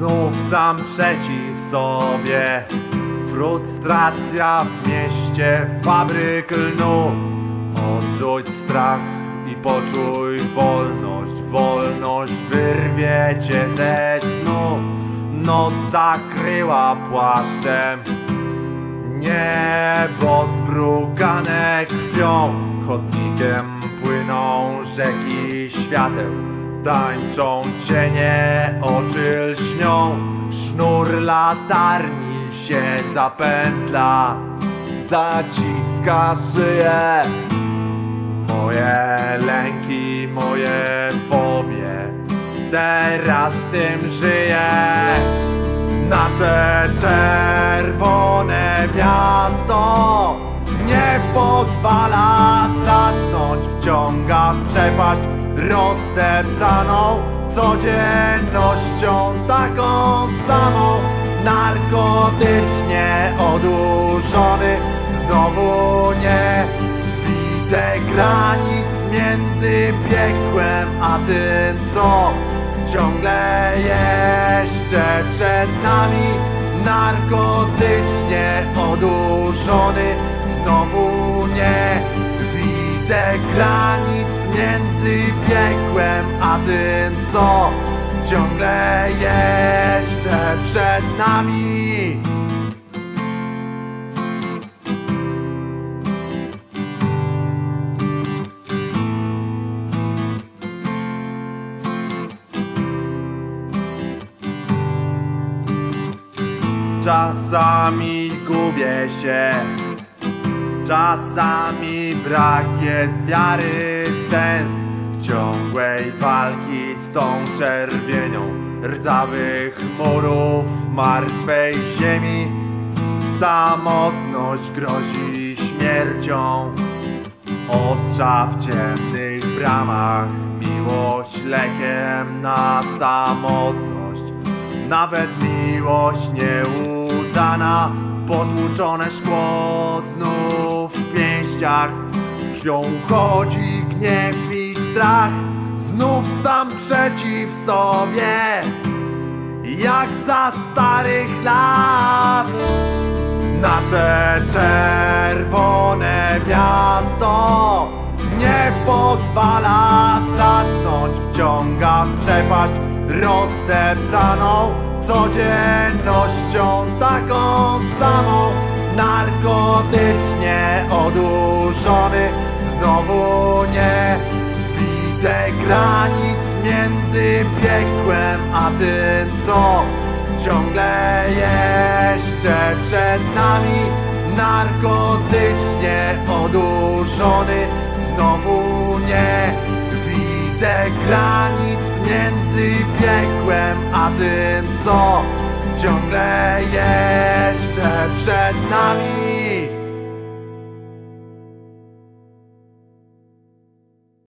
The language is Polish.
Znów sam przeciw sobie. Frustracja w mieście Fabryk lnu. Odrzuć strach i poczuj wolność Wolność wyrwie cię ze snu. Noc zakryła płaszczem Niebo zbrukane krwią. Chodnikiem płyną rzeki świateł Tańczą cienie, oczy lśnią Sznur latarni się zapętla Zaciska szyję. Moje lęki, moje fobie Teraz tym żyję. Nasze czerwone miasto Nie pozwala zasnąć Wciąga w przepaść rozdeptaną Codziennością taką samą Narkotycznie odurzony. Znowu nie widzę granic między piekłem a tym co ciągle jeszcze przed nami. Narkotycznie oduszony znowu nie widzę granic między piekłem a tym co ciągle jeszcze przed nami. Czasami gubię się Czasami brak jest wiary w sens Ciągłej walki z tą czerwienią Rdzawych chmurów martwej ziemi. Samotność grozi śmiercią. Ostrza w ciemnych bramach Miłość lekiem na samotność. Nawet miłość nieudana Potłuczone szkło znów w pięściach. Z krwią chodzi gniew i strach. Znów sam przeciw sobie Jak za starych lat. Nasze czerwone miasto nie pozwala zasnąć, wciąga w przepaść rozdeptaną codziennością taką samą. Narkotycznie odurzony, znowu nie widzę granic między piekłem a tym, co ciągle jeszcze przed nami narkotycznie oduszony znowu nie widzę granic między piekłem a tym co ciągle jeszcze przed nami